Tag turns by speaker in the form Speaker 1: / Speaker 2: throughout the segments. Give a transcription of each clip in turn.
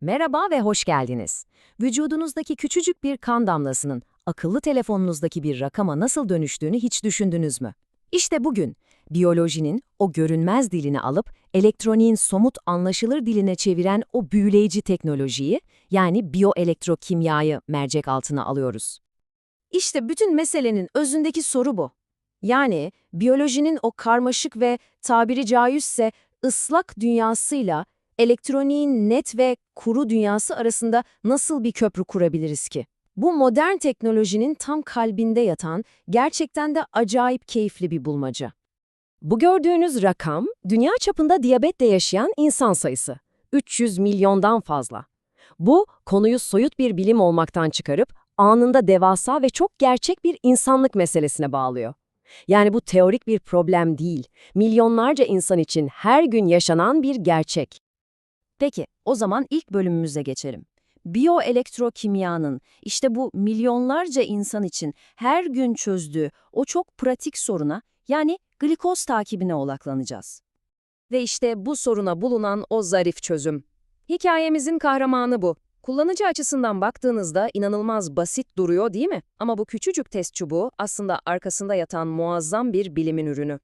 Speaker 1: Merhaba ve hoş geldiniz. Vücudunuzdaki küçücük bir kan damlasının akıllı telefonunuzdaki bir rakama nasıl dönüştüğünü hiç düşündünüz mü? İşte bugün biyolojinin o görünmez dilini alıp elektroniğin somut anlaşılır diline çeviren o büyüleyici teknolojiyi yani biyoelektrokimyayı mercek altına alıyoruz. İşte bütün meselenin özündeki soru bu. Yani biyolojinin o karmaşık ve tabiri caizse ıslak dünyasıyla elektroniğin net ve kuru dünyası arasında nasıl bir köprü kurabiliriz ki? Bu modern teknolojinin tam kalbinde yatan gerçekten de acayip keyifli bir bulmaca. Bu gördüğünüz rakam, dünya çapında diyabetle yaşayan insan sayısı. 300 milyondan fazla. Bu, konuyu soyut bir bilim olmaktan çıkarıp anında devasa ve çok gerçek bir insanlık meselesine bağlıyor. Yani bu teorik bir problem değil, milyonlarca insan için her gün yaşanan bir gerçek. Peki, o zaman ilk bölümümüze geçelim. Biyoelektrokimyanın işte bu milyonlarca insan için her gün çözdüğü o çok pratik soruna yani glikoz takibine odaklanacağız. Ve işte bu soruna bulunan o zarif çözüm. Hikayemizin kahramanı bu. Kullanıcı açısından baktığınızda inanılmaz basit duruyor değil mi? Ama bu küçücük test çubuğu aslında arkasında yatan muazzam bir bilimin ürünü.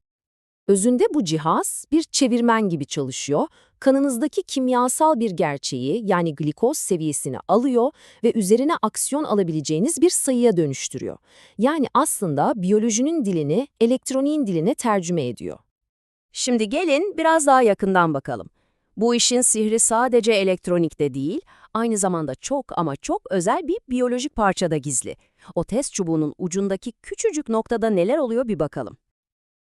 Speaker 1: Özünde bu cihaz bir çevirmen gibi çalışıyor, kanınızdaki kimyasal bir gerçeği yani glikoz seviyesini alıyor ve üzerine aksiyon alabileceğiniz bir sayıya dönüştürüyor. Yani aslında biyolojinin dilini elektroniğin diline tercüme ediyor. Şimdi gelin biraz daha yakından bakalım. Bu işin sihri sadece elektronikte değil, aynı zamanda çok ama çok özel bir biyolojik parçada gizli. O test çubuğunun ucundaki küçücük noktada neler oluyor bir bakalım.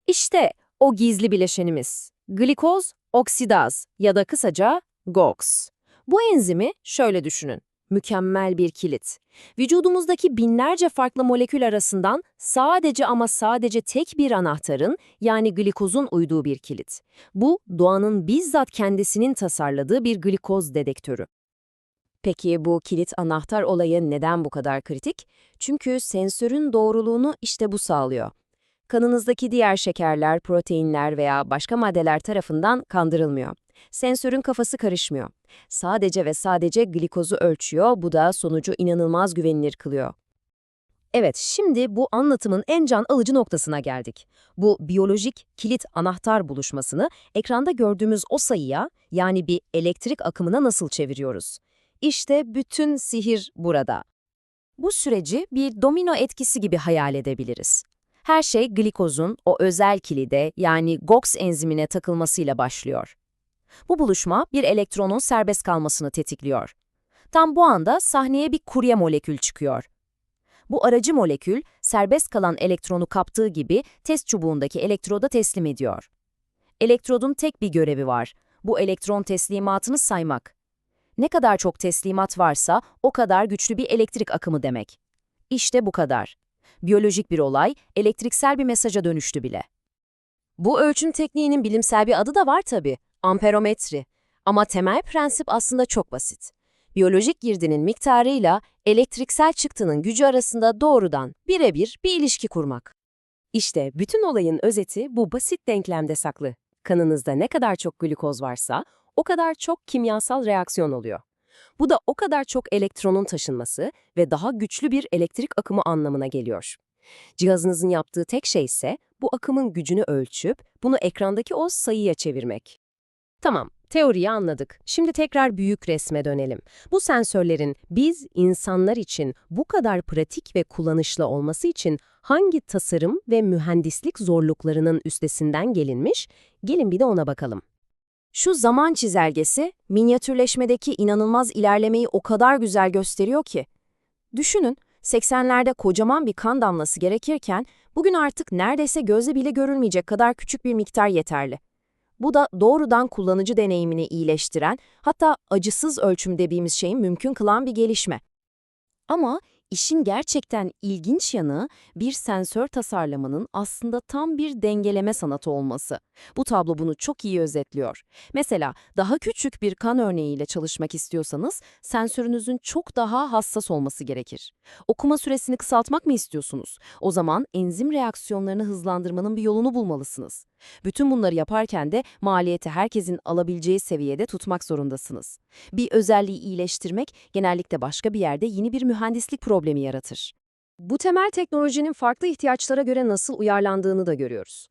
Speaker 1: İşte o gizli bileşenimiz. Glikoz oksidaz ya da kısaca GOX. Bu enzimi şöyle düşünün. Mükemmel bir kilit. Vücudumuzdaki binlerce farklı molekül arasından sadece ama sadece tek bir anahtarın yani glikozun uyduğu bir kilit. Bu doğanın bizzat kendisinin tasarladığı bir glikoz dedektörü. Peki bu kilit anahtar olayı neden bu kadar kritik? Çünkü sensörün doğruluğunu işte bu sağlıyor kanınızdaki diğer şekerler, proteinler veya başka maddeler tarafından kandırılmıyor. Sensörün kafası karışmıyor. Sadece ve sadece glikozu ölçüyor, bu da sonucu inanılmaz güvenilir kılıyor. Evet, şimdi bu anlatımın en can alıcı noktasına geldik. Bu biyolojik kilit anahtar buluşmasını ekranda gördüğümüz o sayıya, yani bir elektrik akımına nasıl çeviriyoruz? İşte bütün sihir burada. Bu süreci bir domino etkisi gibi hayal edebiliriz. Her şey glikozun o özel kilide yani GOX enzimine takılmasıyla başlıyor. Bu buluşma bir elektronun serbest kalmasını tetikliyor. Tam bu anda sahneye bir kurye molekül çıkıyor. Bu aracı molekül serbest kalan elektronu kaptığı gibi test çubuğundaki elektroda teslim ediyor. Elektrodun tek bir görevi var. Bu elektron teslimatını saymak. Ne kadar çok teslimat varsa o kadar güçlü bir elektrik akımı demek. İşte bu kadar biyolojik bir olay, elektriksel bir mesaja dönüştü bile. Bu ölçüm tekniğinin bilimsel bir adı da var tabii, amperometri. Ama temel prensip aslında çok basit. Biyolojik girdinin miktarıyla elektriksel çıktının gücü arasında doğrudan, birebir bir ilişki kurmak. İşte bütün olayın özeti bu basit denklemde saklı. Kanınızda ne kadar çok glikoz varsa, o kadar çok kimyasal reaksiyon oluyor. Bu da o kadar çok elektronun taşınması ve daha güçlü bir elektrik akımı anlamına geliyor. Cihazınızın yaptığı tek şey ise bu akımın gücünü ölçüp bunu ekrandaki o sayıya çevirmek. Tamam, teoriyi anladık. Şimdi tekrar büyük resme dönelim. Bu sensörlerin biz insanlar için bu kadar pratik ve kullanışlı olması için hangi tasarım ve mühendislik zorluklarının üstesinden gelinmiş? Gelin bir de ona bakalım. Şu zaman çizelgesi, minyatürleşmedeki inanılmaz ilerlemeyi o kadar güzel gösteriyor ki. Düşünün, 80'lerde kocaman bir kan damlası gerekirken, bugün artık neredeyse gözle bile görülmeyecek kadar küçük bir miktar yeterli. Bu da doğrudan kullanıcı deneyimini iyileştiren, hatta acısız ölçüm dediğimiz şeyin mümkün kılan bir gelişme. Ama İşin gerçekten ilginç yanı bir sensör tasarlamanın aslında tam bir dengeleme sanatı olması. Bu tablo bunu çok iyi özetliyor. Mesela daha küçük bir kan örneğiyle çalışmak istiyorsanız sensörünüzün çok daha hassas olması gerekir. Okuma süresini kısaltmak mı istiyorsunuz? O zaman enzim reaksiyonlarını hızlandırmanın bir yolunu bulmalısınız.
Speaker 2: Bütün bunları yaparken de maliyeti herkesin alabileceği seviyede tutmak zorundasınız. Bir özelliği iyileştirmek genellikle başka bir yerde yeni bir mühendislik problemi yaratır.
Speaker 3: Bu temel teknolojinin farklı ihtiyaçlara göre nasıl uyarlandığını da görüyoruz.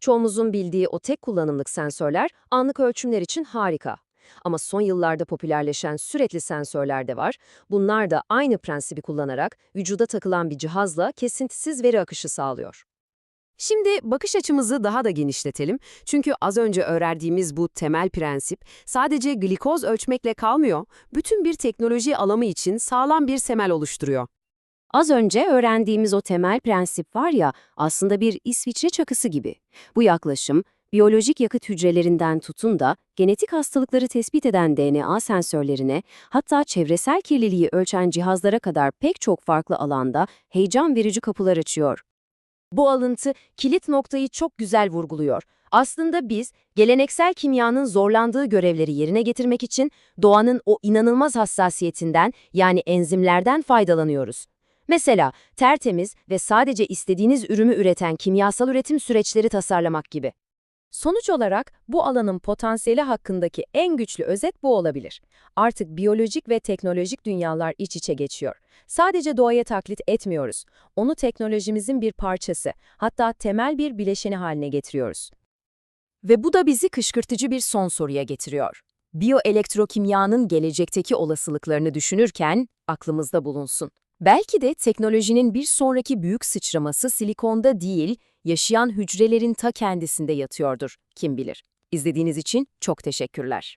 Speaker 3: Çoğumuzun bildiği o tek kullanımlık sensörler anlık ölçümler için harika. Ama son yıllarda popülerleşen sürekli sensörler de var. Bunlar da aynı prensibi kullanarak vücuda takılan bir cihazla kesintisiz veri akışı sağlıyor.
Speaker 2: Şimdi bakış açımızı daha da genişletelim. Çünkü az önce öğrendiğimiz bu temel prensip sadece glikoz ölçmekle kalmıyor, bütün bir teknoloji alanı için sağlam bir temel oluşturuyor.
Speaker 3: Az önce öğrendiğimiz o temel prensip var ya, aslında bir İsviçre çakısı gibi. Bu yaklaşım, biyolojik yakıt hücrelerinden tutun da genetik hastalıkları tespit eden DNA sensörlerine, hatta çevresel kirliliği ölçen cihazlara kadar pek çok farklı alanda heyecan verici kapılar açıyor. Bu alıntı kilit noktayı çok güzel vurguluyor. Aslında biz geleneksel kimyanın zorlandığı görevleri yerine getirmek için doğanın o inanılmaz hassasiyetinden yani enzimlerden faydalanıyoruz. Mesela tertemiz ve sadece istediğiniz ürünü üreten kimyasal üretim süreçleri tasarlamak gibi.
Speaker 1: Sonuç olarak bu alanın potansiyeli hakkındaki en güçlü özet bu olabilir. Artık biyolojik ve teknolojik dünyalar iç içe geçiyor. Sadece doğaya taklit etmiyoruz. Onu teknolojimizin bir parçası, hatta temel bir bileşeni haline getiriyoruz. Ve bu da bizi kışkırtıcı bir son soruya getiriyor. Biyoelektrokimyanın gelecekteki olasılıklarını düşünürken aklımızda bulunsun. Belki de teknolojinin bir sonraki büyük sıçraması silikonda değil, yaşayan hücrelerin ta kendisinde yatıyordur, kim bilir. İzlediğiniz için çok teşekkürler.